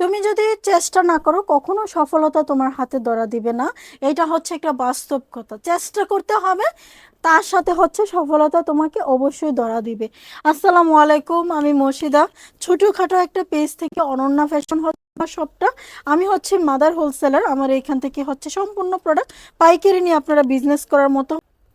তুমি যদি চেষ্টা না করো, কখনো সফলতা তোমার হাতে ধরা দিবে না। এটা হচ্ছে একটা বাস্তব কথা। চেষ্টা করতে হবে, তার সাথে হচ্ছে সফলতা তোমাকে অবশ্যই ধরা দিবে। আসসালামু আলাইকুম, আমি মর্শিদা। ছোটোখাটো একটা পেজ থেকে অনন্যা ফ্যাশন হচ্ছে আমার আমি হচ্ছে মাদার হোলসেলার। আমার এখান থেকে হচ্ছে সম্পূর্ণ প্রোডাক্ট পাইকারি নিয়ে আপনারা বিজনেস করার মতো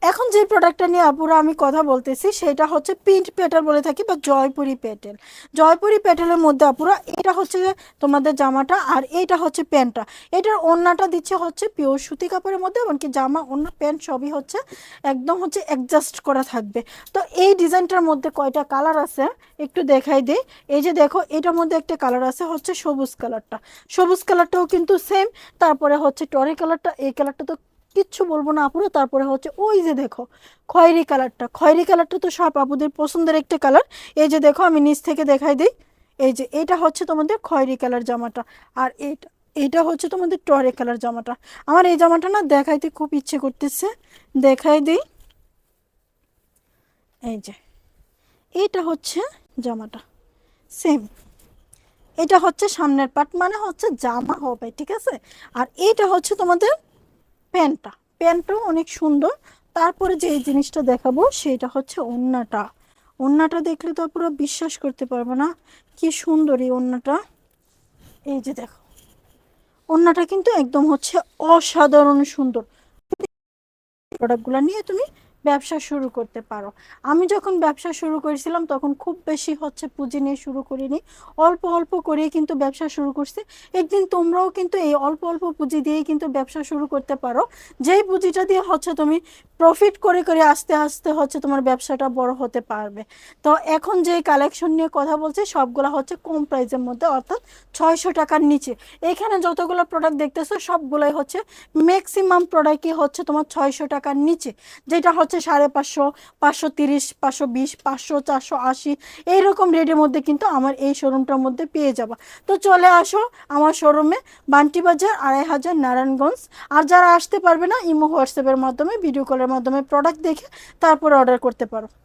এখন যে প্রোডাক্টটা নিয়ে আপুরা আমি কথা বলতেছি, সেটা হচ্ছে পিন্ট পেটেল বলে থাকি বা জয়পুরি পেটেল জয়পুরি পেটেলের মধ্যে আপুরা এটা হচ্ছে তোমাদের জামাটা আর এইটা হচ্ছে প্যান্টটা। এটার ওড়নাটা দিচ্ছে হচ্ছে পিওর সুতি কাপড়ের মধ্যে, এমনকি জামা, ওড়না, প্যান্ট সবই হচ্ছে একদম হচ্ছে অ্যাডজাস্ট করা থাকবে। তো এই ডিজাইনটার মধ্যে কয়টা কালার আছে একটু দেখাই দিই। এই যে দেখো, এটার মধ্যে একটা কালার আছে হচ্ছে সবুজ কালারটা সবুজ কালারটাও কিন্তু সেম তারপরে হচ্ছে টরি কালারটা এই কালারটা তো কিচ্ছু বলব না আপুরা। তারপরে হচ্ছে ওই যে দেখো, খয়েরি কালারটা। খয়েরি কালারটা তো সব আপুদের পছন্দের একটা কালার। এই যে দেখো, আমি নিচ থেকে দেখাই দিই। এই যে এটা হচ্ছে তোমাদের খয়েরি কালার জামাটা। আর এইটা, এটা হচ্ছে তোমাদের টরে কালার জামাটা। আমার এই জামাটা না দেখাইতে খুব ইচ্ছে করতেছে। দেখাই দিই। এই যে এটা হচ্ছে জামাটা। সেম, এটা হচ্ছে সামনের পার্ট। মানে হচ্ছে জামা হবে, ঠিক আছে? আর এটা হচ্ছে তোমাদের প্যান্টটা। প্যান্টটাও অনেক সুন্দর। তারপরে যে জিনিসটা দেখাবো, সেটা হচ্ছে ওড়নাটা ওড়নাটা দেখলে তো পুরো বিশ্বাস করতে পারব না। কি সুন্দর এই ওড়নাটা এই যে দেখো। ওড়নাটা কিন্তু একদম হচ্ছে অসাধারণ সুন্দর। প্রোডাক্টগুলো নিয়ে তুমি ব্যবসা শুরু করতে পারো। আমি যখন ব্যবসা শুরু করেছিলাম, তখন খুব বেশি হচ্ছে পুঁজি নিয়ে শুরু করিনি। অল্প অল্প করে কিন্তু ব্যবসা শুরু করছি। একদিন তোমরাও কিন্তু এই অল্প অল্প পুঁজি দিয়েই কিন্তু ব্যবসা শুরু করতে পারো। যেই পুঁজিটা দিয়ে হচ্ছে তুমি প্রফিট করে করে আস্তে আস্তে হচ্ছে তোমার ব্যবসাটা বড় হতে পারবে। তো এখন যে কালেকশন নিয়ে কথা বলছি, সবগুলো হচ্ছে কম প্রাইসের মধ্যে, অর্থাৎ ছয়শো টাকার নিচে। এখানে যতগুলো প্রোডাক্ট দেখতেছো, সবগুলোই হচ্ছে ম্যাক্সিমাম প্রোডাক্টই হচ্ছে তোমার ছয়শো টাকার নিচে, যেটা হচ্ছে সাড়ে পাঁচশো পাঁচশো তিরিশ, পাঁচশো বিশ, পাঁচশো চারশো আশি। এইরকম রেটের মধ্যে কিন্তু আমার এই শোরুমটার মধ্যে পেয়ে যাবা। তো চলে আসো আমার শোরুমে বান্টি বাজার, আড়াই হাজার, নারায়ণগঞ্জ। আর যারা আসতে পারবে না, ইমো হোয়াটসঅ্যাপের মাধ্যমে ভিডিও কলের মাধ্যমে প্রোডাক্ট দেখে তারপরে অর্ডার করতে পারো।